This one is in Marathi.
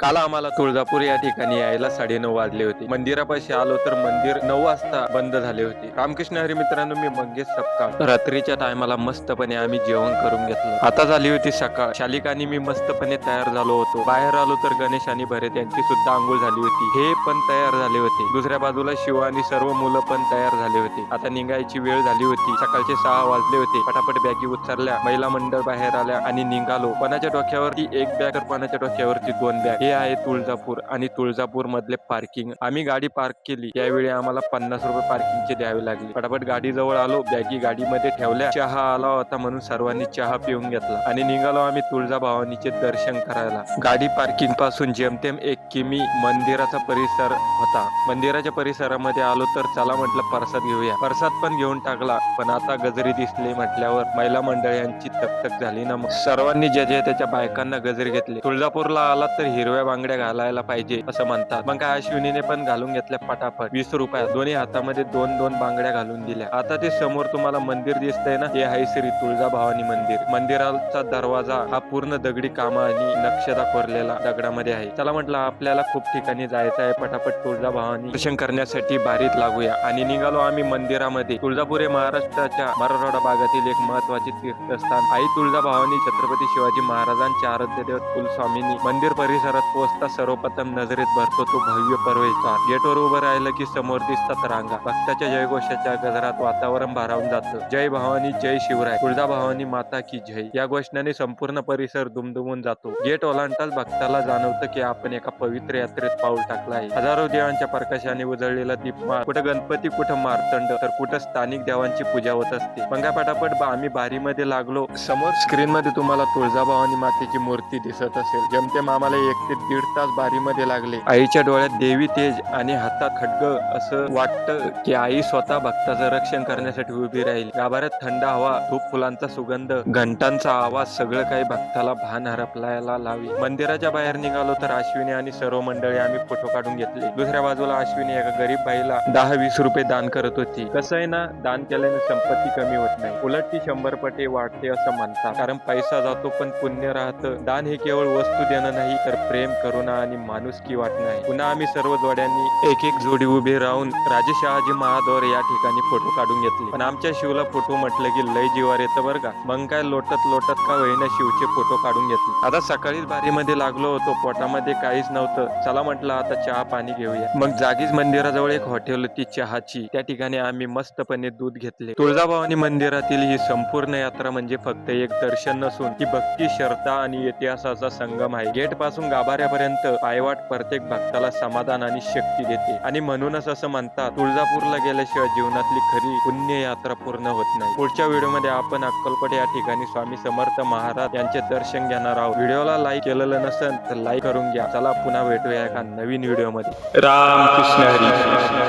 काल आम्हाला तुळजापूर या ठिकाणी यायला साडेनऊ वाजले होते. मंदिरापाशी आलो तर मंदिर नऊ वाजता बंद झाले होते. रामकृष्ण हरी मित्रांनो मी मंगेश सपकाळ. रात्रीच्या टायमाला मस्तपणे आम्ही जेवण करून घेतलं. आता झाली होती सकाळ. शालिका आणि मी मस्तपणे तयार झालो होतो. बाहेर आलो तर गणेश आणि भरत यांची सुद्धा आंघोळ झाली होती. हे पण तयार झाले होते. दुसऱ्या बाजूला शिव आणि सर्व मुलं पण तयार झाले होते. आता निघायची वेळ झाली होती. सकाळचे सहा वाजले होते. फटाफट बॅगी उचलल्या. महिला मंडळ बाहेर आल्या आणि निघालो. कोणाच्या डोक्यावरती? एक बॅग तर कोणाच्या डोक्यावरती? दोन बॅग. हे आहे तुळजापूर आणि तुळजापूर मधले पार्किंग आम्ही गाडी पार्क केली. त्यावेळी आम्हाला पन्नास रुपये पार्किंगचे द्यावे लागले. पटापट गाडी जवळ आलो. बॅगी गाडीमध्ये ठेवल्या. चहा आला होता म्हणून सर्वांनी चहा पिऊन घेतला. आणि निघालो आम्ही तुळजा भवानीचे दर्शन करायला. गाडी पार्किंगपासून जेमतेम एक किमी मंदिराचा परिसर होता. मंदिराच्या परिसरामध्ये आलो तर चला म्हटलं प्रसाद घेऊया. प्रसाद पण घेऊन टाकला. पण आता गजरी दिसली म्हटल्यावर महिला मंडळ यांची तकतक झाली ना मग. सर्वांनी जे जे त्याच्या बायकांना गजरे घेतले. तुळजापूरला आला तर हिरव्या बांगड्या घालायला पाहिजे असं म्हणतात. मग काय अश्विनीने पण घालून घेतल्या पटापट. वीस रुपयात. दोन्ही हातामध्ये दोन दोन बांगड्या घालून दिल्या. आता ते समोर तुम्हाला मंदिर दिसतंय ना? हे आहे श्री तुळजाभवानी मंदिर. मंदिराचा दरवाजा हा पूर्ण दगडी कामा आणि नक्षता कोरलेला दगडामध्ये आहे. त्याला म्हटलं आपल्याला खूप ठिकाणी जायचं आहे पटापट तुळजाभवानी. दर्शन करण्यासाठी बारीत लागूया. आणि निघालो आम्ही मंदिरामध्ये. तुळजापूर हे महाराष्ट्राच्या मराठवाडा भागातील एक महत्त्वाचे तीर्थस्थान. आई तुळजाभवानी छत्रपती शिवाजी महाराजांचे आराध्य देव कुलस्वामींनी. मंदिर परिसरात पोहोचता सर्वप्रथम नजरेत भरतो तो भव्य प्रवेशद्वार गेटवर उभं राहिलं की समोर दिसतात रांगा. भक्ताच्या जयघोषाच्या गजरात वातावरण भारावून जातं. जय भवानी जय शिवराय. तुळजाभवानी माता की जय. या घोषणाने संपूर्ण परिसर दुमदुमून जातो. गेट ओलांडताच भक्ताला जाणवतं की आपण एका पवित्र यात्रेत पाऊल टाकला आहे. हजारो देवांच्या प्रकाशाने उजळलेला दीपमाळ. कुठं गणपती कुठं मार्तंड तर कुठं स्थानिक देवांची पूजा होत असते. मंगा पटापट आम्ही बारीमध्ये लागलो. समोर स्क्रीन मध्ये तुम्हाला तुळजाभवानी मातेची मूर्ती दिसत असेल. जमतेम आम्हाला एक ते दीड तास बारीमध्ये लागले. आईच्या डोळ्यात देवी तेज आणि हातात खडग. असं वाटतं की आई स्वतः भक्ताचं रक्षण करण्यासाठी उभी राहील. गाभाऱ्यात थंड हवा धूप फुलांचा सुगंध घंटांचा आवाज सगळं काही भक्ताला भान हरपलायला लावी. मंदिराच्या बाहेर निघालो तर अश्विनी आणि सर्व मंडळी आम्ही फोटो काढून घेतले. दुसऱ्या बाजूला अश्विनी एका गरीब बाईला दहा वीस रुपये दान करत होती. कसं आहे ना दान केल्याने संपत्ती कमी होत नाही. उलट ती शंभर पटे वाढते असं म्हणतात. कारण पैसा जातो पण पुण्य राहतं. दान हे केवळ वस्तू देणं नाही तर प्रेम करुणा आणि माणुसकी वाटणं आहे पुन्हा आम्ही सर्व जोड्यांनी एक एक जोडी उभी राहून राजे शहाजी महादौर या ठिकाणी फोटो काढून घेतले. पण आमच्या शिवला फोटो म्हटलं की लय जीवार येतं बरं का. मग काय लोटत लोटत का होईना शिवचे फोटो काढून घेतले. आता सकाळीच बारीमध्ये लागलो होतो पोटामध्ये काहीच नव्हतं. चला म्हटलं आता चहा पाणी घेऊया. मग जागीच मंदिराजवळ एक हॉटेल होती चहाची. त्या ठिकाणी आम्ही मस्तपणे दूध घेतले. तुळजाभवानी मंदिरातील ही संपूर्ण यात्रा म्हणजे फक्त एक दर्शन नसून ती भक्ती श्रद्धा आणि इतिहासाचा संगम आहे. गेटपासून गाभाऱ्यापर्यंत पायवाट प्रत्येक भक्ताला समाधान आणि शक्ती देते. आणि म्हणूनच असं म्हणतात तुळजापूरला गेल्याशिवाय जीवनातली खरी पुण्य यात्रा पूर्ण होत नाही. पुढच्या व्हिडिओमध्ये आपण अक्कलकोट या ठिकाणी स्वामी समर्थ महाराज यांचे दर्शन घेणार आहोत. व्हिडिओला लाईक केलेलं नसेल तर लाईक करून घ्या. चला पुन्हा भेटूया एका नवीन व्हिडिओमध्ये. राम कृष्ण हरी.